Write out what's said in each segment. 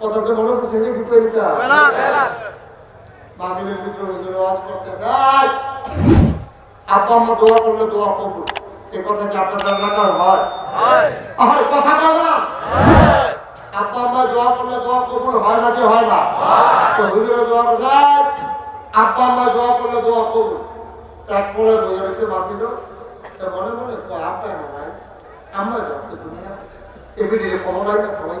কথা যে মনে এটা কি করিতা মাহফিলের ভিতরে হুজুর আওয়াজ করতে যায় আব্বা আম্মা দোয়া করলে দোয়া কবুল এই কথা কি আপনাদের এলাকার হয়? হয়। কথা বলো না। আব্বা আম্মা দোয়া করলে দোয়া কবুল হয় নাকি হয় না? তো হুজুরে দোয়া করে যায় আব্বা আম্মা দোয়া করলে দোয়া কবুল ফলে বইয়ে রয়েছে মাসিল তো মনে মনে তো আব্বা না ভাই আমার আছে দুনিয়া এবিলিরে কমলাই না খাওয়াই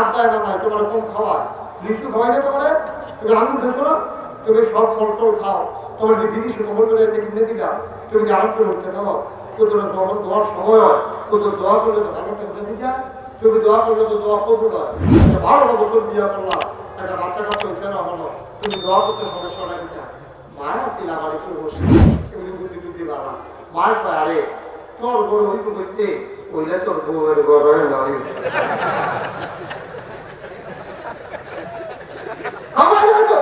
আব্বা না নাই তোমার কম খাওয়া লিচু খাওয়াই না তোমার? তুমি আঙুর খেছো না? তুমি সব ফল টল খাও। তোমার যে সে কবল করে কিনে দিলাম তুমি যে আরাম করে খাও। যখন দোয়ার সময় হয়। কত দোয়া করলে তো ভালো তুমি দোয়া করলে তো দোয়া হয়। একটা বারোটা বছর বিয়ে করলাম। একটা বাচ্চা কাচ্চা হয়েছে না হলো। তুমি দোয়া করতে সমস্যা না মায়া ছিল আমার একটু বসে। এগুলি বুদ্ধি বাবা মায়ের আরে, তোর বড় হইব ওইলে তোর বউয়ের বড় আমার না তো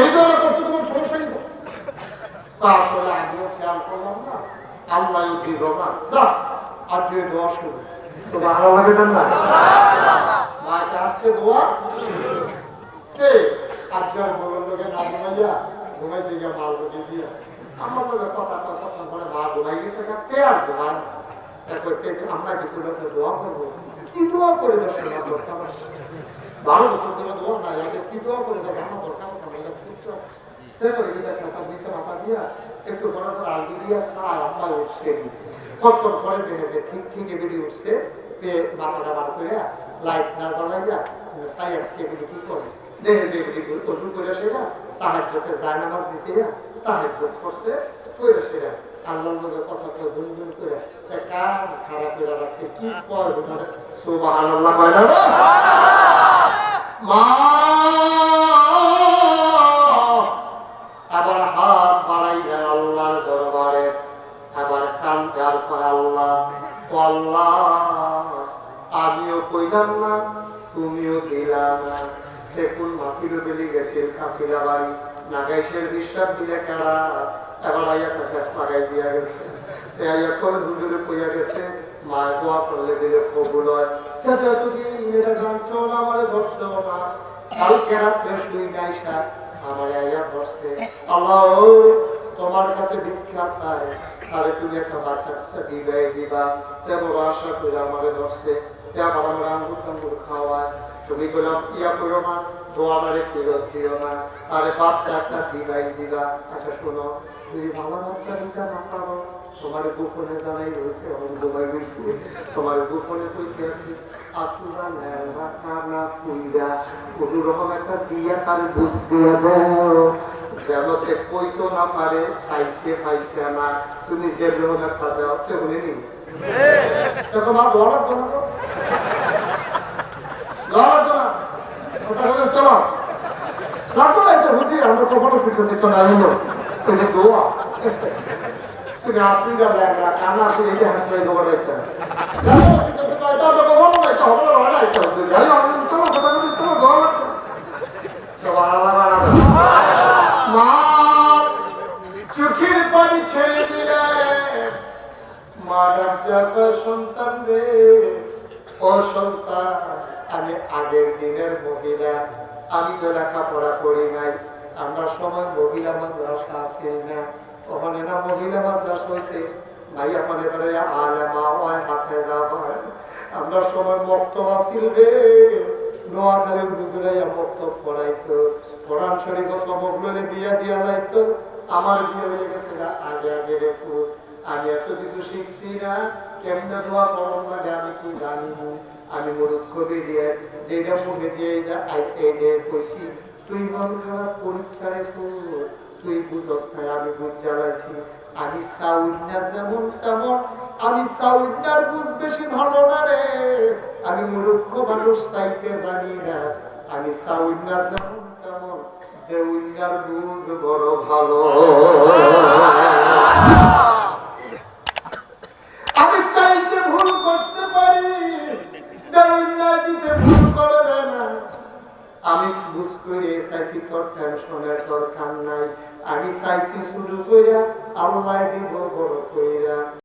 এই জন্য করতে তোমার সমস্যা নেই তো। আসলে আমিও খেয়াল করলাম না আল্লাহ দিল না যা আর যে দোয়া শুরু তো ভালো লাগে না মাকে আজকে দোয়া কে লোকে করে মা ঘুমাই গেছে আর আমরা কিছু লোকের দোয়া না দরকার আছে? কি দোয়া করে দরকার আছে আমাদের কিন্তু তারপরে কি দেখ মাথা দিয়া, একটু আলগি দিয়া সার আমার উঠছে কত ফলে ঠিক ঠিক এগুলি উঠছে মাথাটা বার করে লাইট না জ্বালাইয়া সাই আসছে এগুলি কি করে? যে এগুলি করে সেরা তাহার যতে যায় তাহার যত করছে করে সেরা করে কান খারাপ করে রাখছে। কি কয় না? মা! আমিও না তুমিও দিলাম না সে মাফিরও দিলি গেছিল কাফিলা বাড়ি। নাগাইশের বিশ্বাস দিলে কেডা। এবার আইয়া ফেস লাগাই দিয়া গেছে। তোমার কাছে ভিক্ষা চাই, তাহলে তুমি একটা বাচ্চা কাচ্চা দিবে। দিবা তে বড় আশা করে আমারে ধরছে। তে আবার আমরা আঙ্গুর টাঙ্গুর খাওয়ায়। তুমি বললাম ইয়া করো না দোয়ারে ফেরত দিও না আরে বাচ্চা একটা দিবাই দিবা। আচ্ছা শোনো তুমি ভালো বাচ্চা দিতে না পারো তোমার গোপনে জানাই আমি দুবাই গেছি তোমার গোপনে কইতে আছি আতুরা নেওয়া কানা পুইরা কোনো রকম একটা দিয়া তারে বুঝ দিয়া দাও। যেন সে কইতো না পারে চাইছে পাইছে না। তুমি যে রকম একটা দাও তেমনি নি এখন আর দৌড়ার জন্য দৌড়ার জন্য ওটা হলো চলো লাগতো না একটা বুঝি আমরা কখনো ফিটনেস একটা না হলো এটা দোয়া তুমি আপনি গা লাগলা কানা তুমি এটা হাসলে গোবর একটা লাগতো ফিটনেস একটা এটা ওটা কখনো না এটা হবে না হয় না এটা যাই হোক চলো কথা বলি চলো দোয়া লাগতো সবার আলাদা আলাদা। মা, চোখের ছেড়ে দিলে। মা ডাক্তার সন্তান রে। ও সন্তান, আমি আগের দিনের মহিলা। আমি তো লেখাপড়া করি নাই। আমরা সময় মহিলা মাদ্রাসা আছি, না? ওখানে না মহিলা মাদ্রাসা হয়েছে ভাইয়া ফলে হয় আমরা মক্তব আসিল রে। বিয়া আমার বিয়ে হয়ে গেছে আগে আগে রেখু আমি এত কিছু শিখছি না। লাগে আমি কি জানি। আমি মূর্খ বেরিয়ে যেটা মুখে দিয়ে আইসে তুই মন খারাপ পরীক্ষা রেখো তুই বুঝস আমি বুঝ জ্বালাইছি। আমি না যেমন তেমন, আমি সাউন্ডার বুঝ বেশি ভালো না রে। আমি মূর্খ মানুষ চাইতে জানি না। আমি সাউন্ডার যেমন তেমন দেউন্ডার বুঝ বড় ভালো আমি চাইতে ভুল করতে পারি দেউন্ডা দিতে ভুল করবে না আমি বুঝ করে চাইছি, তোর টেনশনের দরকার নাই। আমি চাইছি শুরু কইরা, আল্লাহ দিব বড় কইরা।